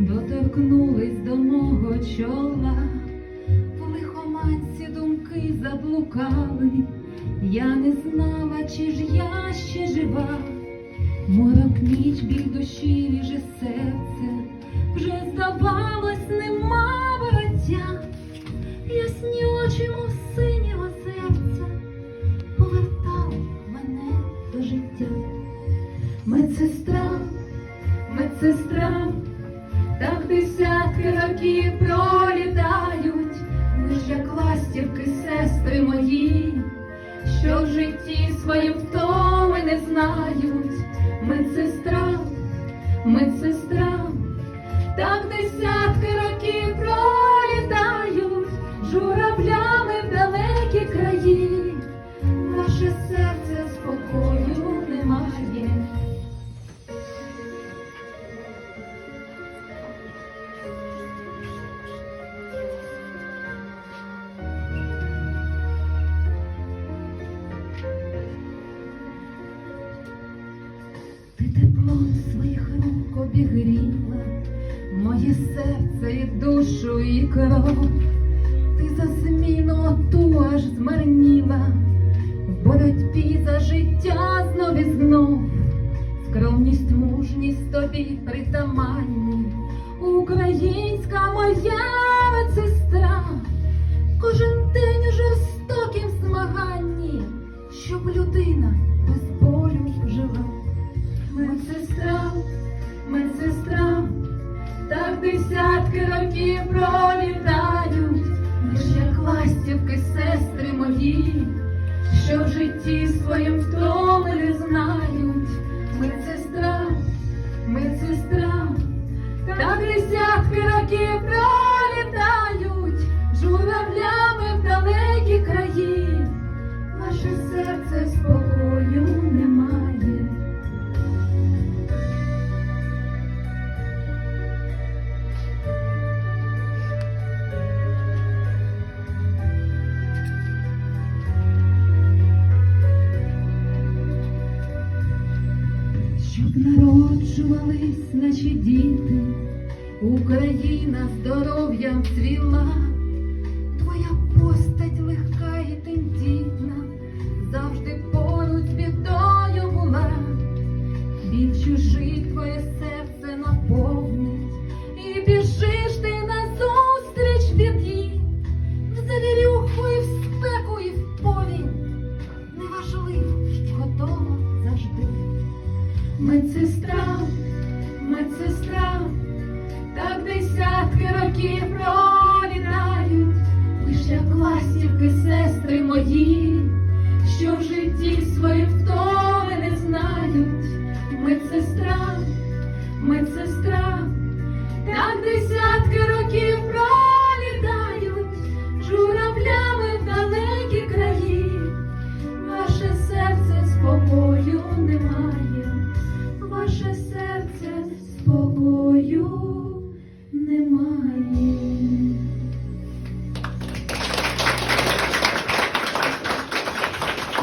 доторкнулись до мого чола, в лихоманці думки заблукали, я не знала, чи ж я ще жива, морок ніч біль душі ліже серце, вже здавалось, нема вороття, ясні очі, мов синього серця, повертали мене до життя. Медсестра, десятки років пролітають, ж як ластівки, сестри мої, що в житті своїм втоми не знають. Медсестра, медсестра, так десятки Ти теплом своїх рук обігріла моє серце і душу і кров. Ти за зміну оту аж змарніла в боротьбі за життя знов і знов. Скромність, мужність тобі притаманні, українська моя медсестра, десятки років пролітають, ніж, як ластівки, сестри мої, що в житті своїм втоми не знають. Медсестра, медсестра, так десятки років пролітають, народжувались наші діти, Україна здоров'ям цвіла, твоя постать легка Медсестра, медсестра,